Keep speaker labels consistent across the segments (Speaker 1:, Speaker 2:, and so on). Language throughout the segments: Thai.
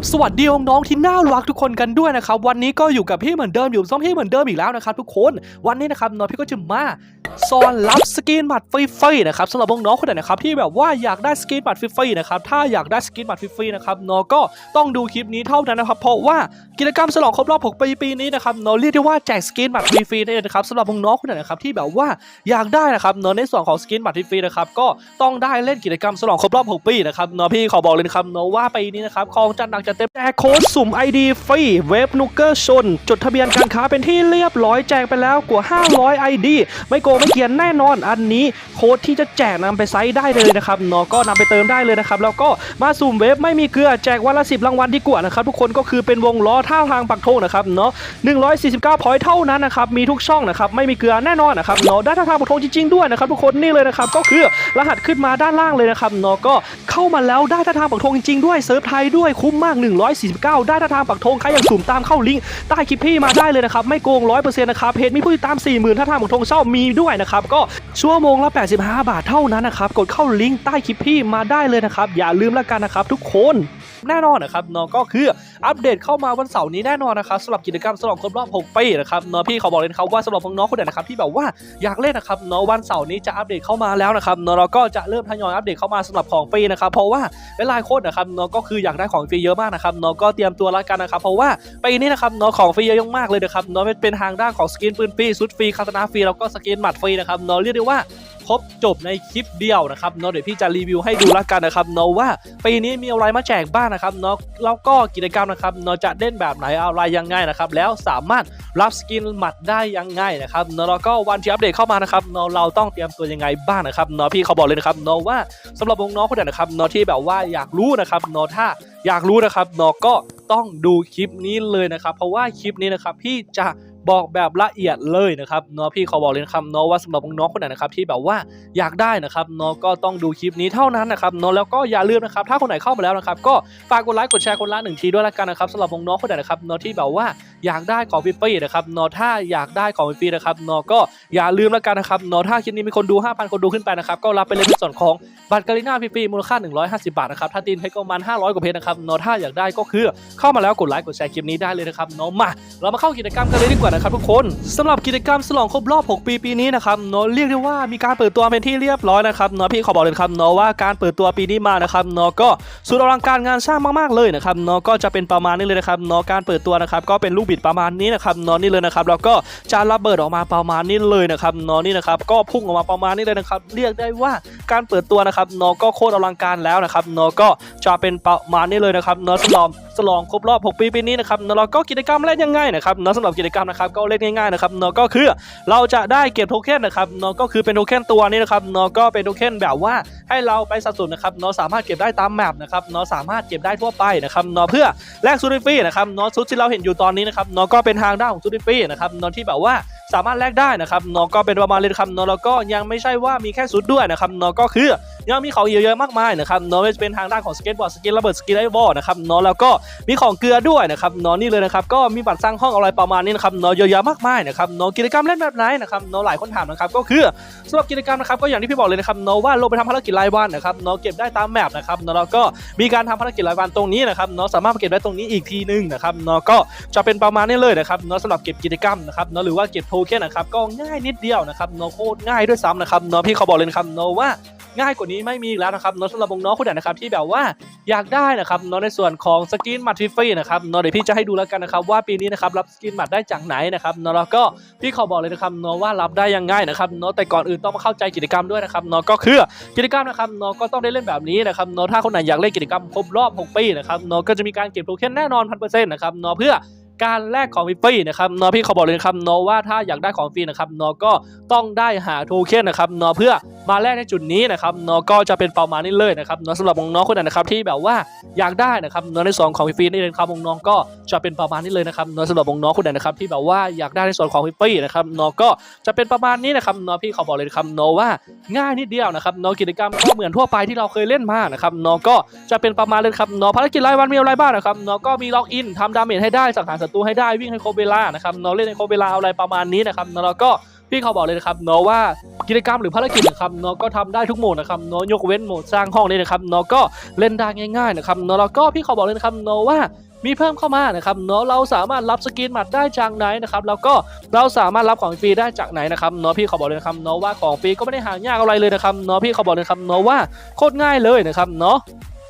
Speaker 1: บสวัสดีน้องๆที่น่ารักทุกคนกันด้วยนะครับ วันนี้ก็อยู่กับพี่เหมือนเดิมอยู่ซ้อมพี่เหมือนเดิมอีกแล้วนะครับทุกคนวันนี้นะครับน้องพี่ก็จะมาสอนรับสกินบัตรฟรีๆนะครับสำหรับน้องๆคนไหนนะครับที่แบบว่าอยากได้สกินบัตรฟรีๆนะครับถ้าอยากได้สกินบัตรฟรีๆนะครับน้องก็ต้องดูคลิปนี้เท่านั้นนะครับเพราะว่ากิจกรรมฉลองครบรอบ 6 ปีปีนี้นะครับน้องเรียกได้ว่าแจกสกินบัตรฟรีๆนั่นเองนะครับสำหรับน้องๆคนไหนนะครับที่แบบว่าอยากได้นะครับน้องในส่วนของสกินบัตรฟรีๆนะครับก็ต้องได้เล่นกิจกรรมฉลองครบรอบ 6 ปีนะครับน้องพี่ขอบอกเลยนะครับน้องว่าปีนี้นะครับของจัดหนักจัดเต็มแจกโค้ดสุ่ม ID ฟรีเว็บนุกเกอร์ชน จดทะเบียนการค้าเป็นที่เรียบร้อยแจกไปแล้วกว่า 500 ID ไม่โกงไม่เกียนแน่นอนอันนี้โค้ดที่จะแจกนำไปไซต์ได้เลยนะครับเนาะก็นำไปเติมได้เลยนะครับ แล้วก็มาสุ่มเว็บไม่มีเกลือแจกวันละ 10 รางวัลที่กว่านะครับ ทุกคนก็คือเป็นวงล้อท่าทางปักธงนะครับเนาะ149พอยต์เท่านั้นนะครับมีทุกช่องนะครับไม่มีเกลือแน่นอนนะครับเนาะได้ท่าทางปักธงจริงๆด้วยนะครับทุกคนนี่เลยนะครับก็คือรหัสขึ้นมาด้านล่างเลยนะครับเนาะก็เข้ามาแล้วได้ท่าทางปักธงจริงๆด้วยเซิร์ฟไทยด้วยคุ้มมาก149 ได้ท่าทางปักธงใครอยากสุ่มตามเข้าลิงก์ใต้คลิปพี่มาได้เลยนะครับ ไม่โกง 100%นะครับเพจมีผู้ติดตาม 40,000ท่าทางปักธงเช่ามีด้วยนะครับก็ชั่วโมงละ 85 บาทเท่านั้นนะครับกดเข้าลิงก์ใต้คลิปพี่มาได้เลยนะครับอย่าลืมแล้วกันนะครับทุกคน แน่นอนนะครับเนาะก็คืออัปเดตเข้ามาวันเสาร์นี้แน่นอนนะครับสำหรับกิจกรรมฉลองครบรอบ 6 ปีนะครับเนาะพี่ขอบอกเลยนะครับว่าสำหรับน้องๆคนไหนนะครับที่แบบว่าอยากเล่นนะครับเนาะวันเสาร์นี้จะอัปเดตเข้ามาแล้วนะครับเนาะเราก็จะเริ่มทยอยอัปเดตเข้ามาสำหรับของฟรีนะครับเพราะว่าหลายคนนะครับเนาะก็คืออยากได้ของฟรีเยอะมากนะครับเนาะก็เตรียมตัวแล้วกันนะครับเพราะว่าปีนี้นะครับเนาะของฟรีเยอะมากเลยนะครับเนาะเป็นทางด้านของสกินปืนฟรีชุดฟรีคาตนาฟรีแล้วก็สกินหมัดฟรีนะครับเนาะเรียกได้ว่า รบจบในคลิปเดียวนะครับเนาะเดี๋ยวพี่จะรีวิวให้ดูแล้วกันนะครับเนาะว่าปีนี้มีอะไรมาแจกบ้างนะครับเนาะแล้วก็กิจกรรมนะครับเนาะจะเล่นแบบไหนอะไรยังไงนะครับแล้วสามารถรับสกินหมัดได้ยังไงนะครับเนาะแล้วก็วันที่อัปเดตเข้ามานะครับเนาะเราต้องเตรียมตัวยังไงบ้างนะครับเนาะพี่เขาบอกเลยนะครับเนาะว่าสำหรับน้องๆคนไหนนะครับเนาะที่แบบว่าอยากรู้นะครับเนาะถ้าอยากรู้นะครับเนาะก็ต้องดูคลิปนี้เลยนะครับ เพราะว่าคลิปนี้นะครับพี่จะ บอกแบบละเอียดเลยนะครับเนาะพี่ขอบอกเลยนะครับเนาะว่าสำหรับน้องคนไหนนะครับที่แบบว่าอยากได้นะครับเนาะก็ต้องดูคลิปนี้เท่านั้นนะครับเนาะแล้วก็อย่าลืมนะครับถ้าคนไหนเข้ามาแล้วนะครับก็ฝากกดไลค์กดแชร์คนละหนึ่งทีด้วยละกันนะครับสำหรับน้องคนไหนนะครับเนาะที่แบบว่าอยากได้ของฟรีๆนะครับเนาะถ้าอยากได้ของฟรีๆนะครับเนาะก็อย่าลืมละกันนะครับเนาะถ้าคลิปนี้มีคนดู 5,000 คนดูขึ้นไปนะครับก็รับไปเลยในส่วนของบัตรการีน่าฟรีๆมูลค่า 150 บาทนะครับถ้าตีนเพชรก็ประมาณ500กว่าเพชรนะครับเนาะถ้าอยากได้ก็คือเข้ามาแล้วกดไลค์กดแชร์คลิปนี้ได้เลยนะครับเนาะมาเรามาเข้ากิจกรรมกันเลยดีกว่านะครับทุกคนสำหรับกิจกรรมฉลองครบรอบ 6 ปีปีนี้นะครับเนาะเรียกได้ว่ามีการเปิดตัวเป็นที่เรียบร้อยนะครับเนาะพี่ขอบอกเลยครับเนาะว่าการเปิดตัวปีนี้มานะครับเนาะก็สุดอลังการงานสร้างมากๆเลยนะครับเนาะก็จะเป็นประมาณนี้เลยนะครับเนาะการเปิดตัวนะครับก็เป็นลูกบิดประมาณนี้นะครับเนาะนี่เลยนะครับแล้วก็จะระเบิดออกมาประมาณนี้เลยนะครับเนาะนี่นะครับก็พุ่งออกมาประมาณนี้เลยนะครับเรียกได้ว่าการเปิดตัวนะครับเนาะก็โคตรอลังการแล้วนะครับเนาะก็จะเป็นประมาณนี้เลยนะครับเนาะสำหรับ ฉลองครบรอบ 6 ปีปีนี้นะครับเนาะเราก็กิจกรรมเล่นยังไงนะครับเนาะสำหรับกิจกรรมนะครับก็เล่นง่ายๆนะครับเนาะก็คือเราจะได้เก็บโทเค็นนะครับเนาะก็คือเป็นโทเค็นตัวนี้นะครับเนาะก็เป็นโทเค็นแบบว่าให้เราไปสัดส่วนนะครับเนาะสามารถเก็บได้ตามแมปนะครับเนาะสามารถเก็บได้ทั่วไปนะครับเนาะเพื่อแลกซูริฟรีนะครับเนาะชุดที่เราเห็นอยู่ตอนนี้นะครับเนาะก็เป็นทางด้านของซูริฟรีนะครับเนาะที่แบบว่า สามารถแลกได้นะครับเนาะก็เป็นประมาณเลยนครับเนาะแล้วก็ยังไม่ใช่ว่ามีแค่ชุดด้วยนะครับเนาะก็คือยังมีของเยอะๆมากมายนะครับเนาะไม่ว่าจะเป็นทางด้านของสเก็ตบอร์ดสกินระเบิดสกินไอบอร์ดนะครับเนาะแล้วก็มีของเกลือด้วยนะครับเนาะนี่เลยนะครับก็มีบัตรสร้างห้องอะไรประมาณนี้นะครับเนาะเยอะแยะมากมายนะครับเนาะกิจกรรมเล่นแบบไหนนะครับเนาะหลายคนถามนะครับก็คือสำหรับกิจกรรมนะครับก็อย่างที่พี่บอกเลยนะครับเนาะว่าลงไปทำภารกิจรายวันนะครับเนาะเก็บได้ตามแมปนะครับเนาะแล้วก็มีการทำภารกิจรายวันตรงนี้นะครับเนาะสามารถเก็บได้ตรงนี้อีกทีนึงนะครับเนาะก็จะเป็นประมาณนี้เลยนะครับเนาะสำหรับเก็บกิจกรรมนะครับเนาะหรือว่าเก็บโทเคนนะครับก็ง่ายนิดเดียวนะครับเนาะโคตรง่ายด้วยซ้ำนะครับเนาะพี่เขาบอกเลยนะครับเนาะว่าง่ายกว่านี้ไม่มีแล้วนะครับเนาะสำหรับน้องคนไหนนะครับที่แบบว่าอยากได้นะครับเนาะในส่วนของสกินมัดฟรีๆนะครับเนาะเดี๋ยวพี่จะให้ดูแล้วกันนะครับว่าปีนี้นะครับรับสกินมัดได้จากไหนนะครับเนาะแล้วก็พี่ขอบอกเลยนะครับเนาะว่ารับได้ยังไงนะครับเนาะแต่ก่อนอื่นต้องมาเข้าใจกิจกรรมด้วยนะครับเนาะก็คือกิจกรรมนะครับเนาะก็ต้องได้เล่นแบบนี้นะครับเนาะถ้าคนไหนอยากเล่นกิจกรรมครบรอบ 6 ปีนะครับเนาะก็จะมีการเก็บโทเค็นแน่นอนพันเปอร์เซ็นต์นะครับเนาะเพื่อ การแลกของฟรีนะครับนาะพี่เขาบอกเลยนะครับนาะว่าถ้าอยากได้ของฟรีนะครับนาะก็ต้องได้หาโทเค็นนะครับนาะเพื่อมาแลกในจุดนี้นะครับนาะก็จะเป็นประมาณนี้เลยนะครับนาะสำหรับน้องคนไหนนะครับที่แบบว่าอยากได้นะครับนาะในส่วนของฟรีนี่เลยครับน้องก็จะเป็นประมาณนี้เลยนะครับนาะสำหรับน้องคนไหนนะครับที่แบบว่าอยากได้ในส่วนของฟรีนะครับนาะก็จะเป็นประมาณนี้นะครับนาะพี่เขาบอกเลยนะครับนาะว่าง่ายนิดเดียวนะครับนาะกิจกรรมก็เหมือนทั่วไปที่เราเคยเล่นมานะครับนาะก็จะเป็นประมาณเลยครับนาะภารกิจรายวันมีอะไรบ้างนะครับนาะก็มีล็อกอินทำดาเมจให้ได้สังหารศัตูให้ได้วิ่งให้ครบเวลานะครับเนาะเล่นให้ครบเวลาอะไรประมาณนี้นะครับเนาะแล้วก็พี่เขาบอกเลยนะครับเนาะว่ากิจกรรมหรือภารกิจนะครับเนาะก็ทำได้ทุกโหมดนะครับเนาะยกเว้นโหมดสร้างห้องนี่นะครับเนาะก็เล่นได้ง่ายๆนะครับเนาะแล้วก็พี่เขาบอกเลยนะครับเนาะว่ามีเพิ่มเข้ามานะครับเนาะเราสามารถรับสกินหมัดได้จากไหนนะครับแล้วก็เราสามารถรับของฟรีได้จากไหนนะครับเนาะพี่เขาบอกเลยนะครับเนาะว่าของฟรีก็ไม่ได้หายากอะไรเลยนะครับเนาะพี่เขาบอกเลยนะครับเนาะว่าโคตรง่ายเลยนะครับเนาะ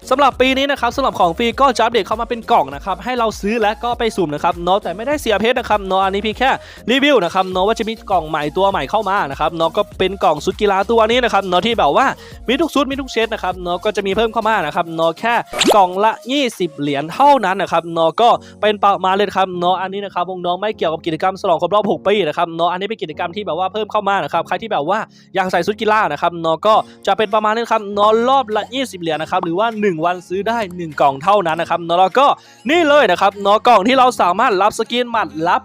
Speaker 1: สำหรับปีนี้นะครับสำหรับของฟรีก็จะอัปเดตเข้ามาเป็นกล่องนะครับให้เราซื้อและก็ไปสุ่มนะครับเนาะแต่ไม่ได้เสียเพชรนะครับเนาะอันนี้พี่แค่รีวิวนะครับเนาะว่าจะมีกล่องใหม่ตัวใหม่เข้ามานะครับเนาะก็เป็นกล่องชุดกีฬาตัวนี้นะครับเนาะที่แบบว่ามีทุกชุดมีทุกเชดนะครับเนาะก็จะมีเพิ่มเข้ามานะครับเนาะแค่กล่องละ 20 เหรียญเท่านั้นนะครับเนาะก็เป็นประมาณเลยครับเนาะอันนี้นะครับวงน้องไม่เกี่ยวกับกิจกรรมฉลองครบรอบ 6 ปีนะครับเนาะอันนี้เป็นกิจกรรมที่แบบว่าเพิ่มเข้ามานะครับใครที่แบบว่าอยากใส่ชุดกีฬานะครับเนาะก็จะเป็นประมาณนี้ครับเนาะรอบละ 20 เหรียญนะครับหรือว่า1วันซื้อได้ 1 กล่องเท่านั้นนะครับเนาะแล้วก็นี่เลยนะครับเนาะกล่องที่เราสามารถรับสกินหมัดรับ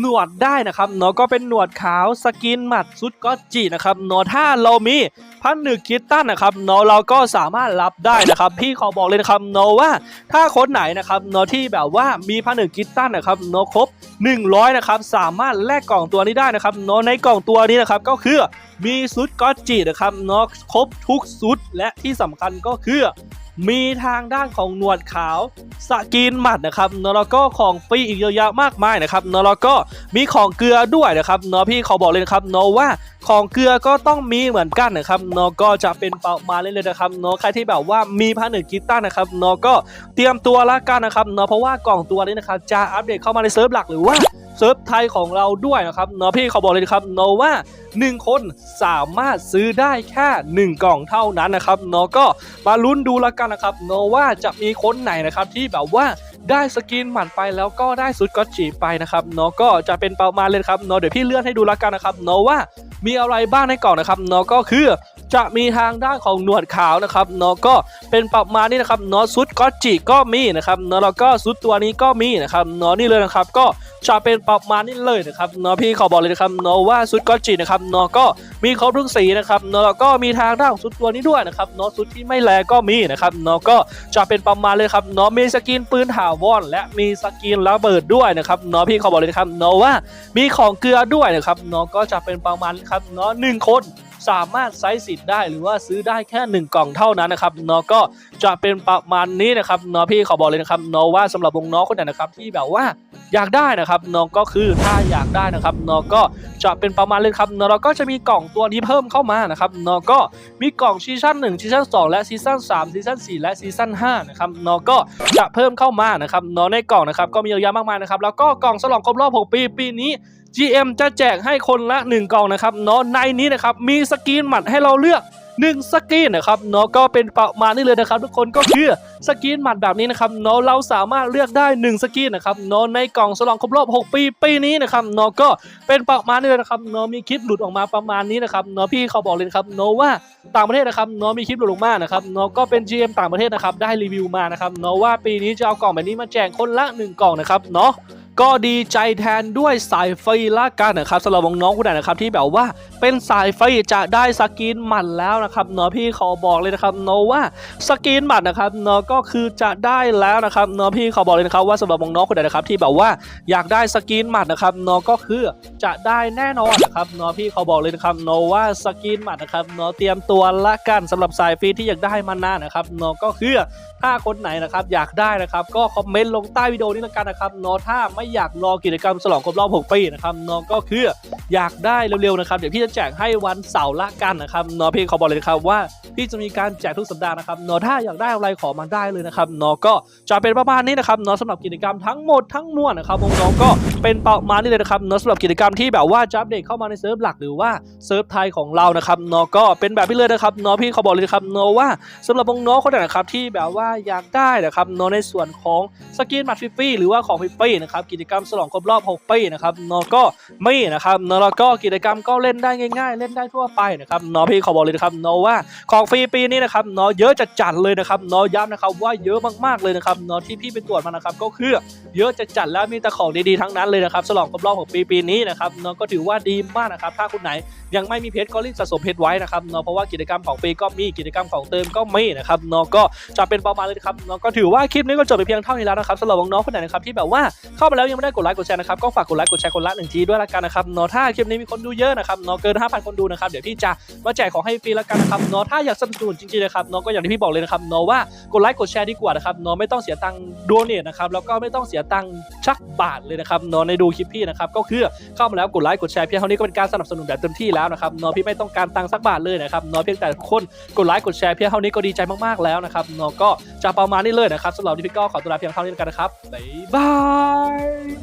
Speaker 1: หนวดได้นะครับเนาะก็เป็นหนวดขาวสกินหมัดชุดก็จีนะครับเนาะถ้าเรามีพันหนึ่งคิตตันนะครับเนาะเราก็สามารถรับได้นะครับพี่ขอบอกเลยนะครับเนาะว่าถ้าคนไหนนะครับเนาะที่แบบว่ามีพันหนึ่งคิตตันนะครับเนาะครบ 100นะครับสามารถแลกกล่องตัวนี้ได้นะครับเนาะในกล่องตัวนี้นะครับก็คือมีซุดก็อจีนะครับเนาะครบทุกซุดและที่สำคัญก็คือ มีทางด้านของหนวดขาวสกินหมัดนะครับเนาะแล้วก็ของฟรีอีกเยอะแยะมากมายนะครับเนาะแล้วก็มีของเกลือด้วยนะครับเนาะพี่เขาบอกเลยนะครับเนาะว่าของเกลือก็ต้องมีเหมือนกันนะครับเนาะก็จะเป็นประมาณนี้เลยนะครับเนาะใครที่แบบว่ามีพันหนึ่งกิตตันนะครับเนาะก็เตรียมตัวละกันนะครับเนาะเพราะว่ากล่องตัวนี้นะครับจะอัปเดตเข้ามาในเซิร์ฟหลักหรือว่าเซิร์ฟไทยของเราด้วยนะครับเนาะพี่เขาบอกเลยนะครับเนาะว่า 1 คนสามารถซื้อได้แค่ 1 กล่องเท่านั้นนะครับเนาะก็มาลุ้นดูล้วกันนะครับเนาะว่าจะมีคนไหนนะครับที่แบบว่า ได้สกินหมันไปแล้วก็ได้สุดก็จีไปนะครับเนาะก็จะเป็นประมาณเลยครับเนาะเดี๋ยวพี่เลื่อนให้ดูละกันนะครับเนาะว่ามีอะไรบ้างในกล่องนะครับเนาะก็คือ จะมีทางด้านของหนวดขาวนะครับเนาะก็เป็นประมาณนี้นะครับเนาะซุดก็จิก็มีนะครับเนาะแล้วก็ซุดตัวนี้ก็มีนะครับเนาะนี่เลยนะครับ ก็จะเป็นประมาณนี้เลยนะครับเนาะพี่ขอบอกเลยนะครับเนาะว่าซุดก็จินะครับเนาะก็มีครบทุกสีนะครับเนาะแล้วก็มีทางด้านของซุดตัวนี้ด้วยนะครับเนาะซุดที่ไม่แลก็มีนะครับเนาะก็จะเป็นประมาณเลยครับเนาะมีสกินปืนถาวรและมีสกินระเบิดด้วยนะครับเนาะพี่ขอบอกเลยนะครับเนาะว่ามีของเกลือด้วยนะครับเนาะก็จะเป็นประมาณนี้ครับเนาะหนึ่งคน สามารถไซส์สิทธิ์ได้หรือว่าซื้อได้แค่ 1 กล่องเท่านั้นนะครับเนาะก็จะเป็นประมาณนี้นะครับเนาะพี่ขอบอกเลยนะครับเนาะว่าสำหรับวงน้องคนไหนนะครับที่แบบว่า อยากได้นะครับเนาะก็คือถ้าอยากได้นะครับเนาะก็จะเป็นประมาณเลยครับเนาะแล้วก็จะมีกล่องตัวนี้เพิ่มเข้ามานะครับเนาะก็มีกล่องซีซั่น1ซีซั่น2และซีซั่น3ซีซั่น4และซีซั่น5นะครับเนาะก็จะเพิ่มเข้ามานะครับเนาะในกล่องนะครับก็มีเยอะแยะมากมายนะครับแล้วก็กล่องฉลองครบรอบ 6 ปีปีนี้ GM จะแจกให้คนละ 1 กล่องนะครับเนาะในนี้นะครับมีสกรีนหมัดให้เราเลือก 1 สกรีนนะครับเนาะก็เป็นประมาณนี้เลยนะครับ ทุกคนก็คือสกรีนหมัดแบบนี้นะครับเนาะเราสามารถเลือกได้ 1 สกรีนนะครับเนาะในกล่องฉลองครบรอบ 6 ปีปีนี้นะครับเนาะก็เป็นประมาณนี้เลยนะครับเนาะมีคลิปหลุดออกมาประมาณนี้นะครับเนาะพี่เขาบอกเลยครับเนาะว่าต่างประเทศนะครับเนาะมีคลิปหลุดออกมานะครับเนาะก็เป็น GM ต่างประเทศนะครับได้รีวิวมานะครับเนาะว่าปีนี้จะเอากล่องแบบนี้มาแจกคนละ 1 กล่องนะครับเนาะ ก็ดีใจแทนด้วยสายไฟละกันนะครับสำหรับน้องๆคนไหนนะครับที่แบบว่าเป็นสายไฟจะได้สกินหมัดแล้วนะครับเนาะพี่ขอบอกเลยนะครับเนาะว่าสกินหมัดนะครับเนาะก็คือจะได้แล้วนะครับเนาะพี่ขอบอกเลยนะครับว่าสำหรับน้องๆคนไหนนะครับที่แบบว่าอยากได้สกินหมัดนะครับเนาะก็คือจะได้แน่นอนนะครับเนาะพี่ขอบอกเลยนะครับเนาะว่าสกินหมัดนะครับเนาะเตรียมตัวละกันสำหรับสายฟีที่อยากได้มานานนะครับเนาะก็คือถ้าคนไหนนะครับอยากได้นะครับ ก็คอมเมนต์ลงใต้วิดีโอนี้ล้วกันนะครับเนาะถ้าไไม่อยากรอกิจกรรมฉลองครบรอบ 6 ปีนะครับน้องก็คือ อยากได้เร็วๆนะครับเดี๋ยวพี่จะแจกให้วันเสาร์ละกันนะครับนาะพี่ขอบอกเลยครับว่าพี่จะมีการแจกทุกสัปดาห์นะครับนาะถ้าอยากได้อะไรขอมาได้เลยนะครับนาะก็จะเป็นประมาณนี้นะครับนาะสำหรับกิจกรรมทั้งหมดทั้งมวลนะครับวงน้องก็เป็นประมาณนี้เลยนะครับนาะสำหรับกิจกรรมที่แบบว่าจะอัปเดตเข้ามาในเซิร์ฟหลักหรือว่าเซิร์ฟไทยของเรานะครับนาะก็เป็นแบบนี้เลยนะครับนาะพี่ขอบอกเลยครับนาะว่าสำหรับวงน้องคนไหนนะครับที่แบบว่าอยากได้นะครับนาะในส่วนของสกินบัตรฟรีหรือว่าของฟรีนะครับกิจกรรมฉลองครบรอบ 6 ปีนะครับนาะก็ไม่นะครับนาะแล้วก็กิจกรรมก็เล่นได้ง่ายๆ เล่นได้ทั่วไปนะครับเนาะพี่ขอบอกเลยนะครับเนาะว่าของฟรีปีนี้นะครับเนาะเยอะจัดเลยนะครับเนาะย้ำนะครับว่าเยอะมากๆเลยนะครับเนาะที่พี่ไปตรวจมานะครับก็คือเยอะจัดแล้วมีแต่ของดีๆทั้งนั้นเลยนะครับฉลองครบรอบ6ปีปีนี้นะครับเนาะก็ถือว่าดีมากนะครับถ้าคุณไหนยังไม่มีเพชรก็รีบสะสมเพชรไว้นะครับเนาะเพราะว่ากิจกรรมของฟรีก็มีกิจกรรมของเติมก็มีนะครับเนาะก็จะเป็นประมาณเลยนะครับเนาะก็ถือว่าคลิปนี้ก็จบไปเพียงเท่านี้แล้วนะครับสำหรับน้องๆคนไหนนะครับที่แบบว่าเข้ามาแล้วแล้วยังไม่ได้กดไลค์กดแชร์นะครับก็ฝากกดไลค์กดแชร์คนละหนึ่งทีด้วยละกันนะครับเนาะถ้าคลิปนี้มีคนดูเยอะนะครับเนาะเกิน 5,000 คนดูนะครับเดี๋ยวพี่จะมาแจกของให้ฟรีและกันนะครับเนาะถ้าอยากสนับสนุนจริงๆนะครับเนาะก็อย่างที่พี่บอกเลยนะครับเนาะว่ากดไลค์กดแชร์ดีกว่านะครับเนาะไม่ต้องเสียตังค์โดเนทนะครับแล้วก็ไม่ต้องเสียตังค์ชักบาทเลยนะครับเนาะในดูคลิปพี่นะครับก็คือเข้ามาแล้วกดไลค์กดแชร์เพียงเท่านี้ก็เป็นการสนับสนุนแบบเต็มที่แล้วนะครับเนาะพี่ไม่ต้องการตังค์สักบาทเลยนะครับเนาะเพียงแต่กคนกดไลค์กดแชร์เพียงเท่านี้ก็ดีใจมากๆแล้วนะครับเนาะก็จะประมาณนี้เลยนะครับสำหรับพี่ก็ขอตัวลาเพียงเท่านี้กันนะครับบ๊ายบาย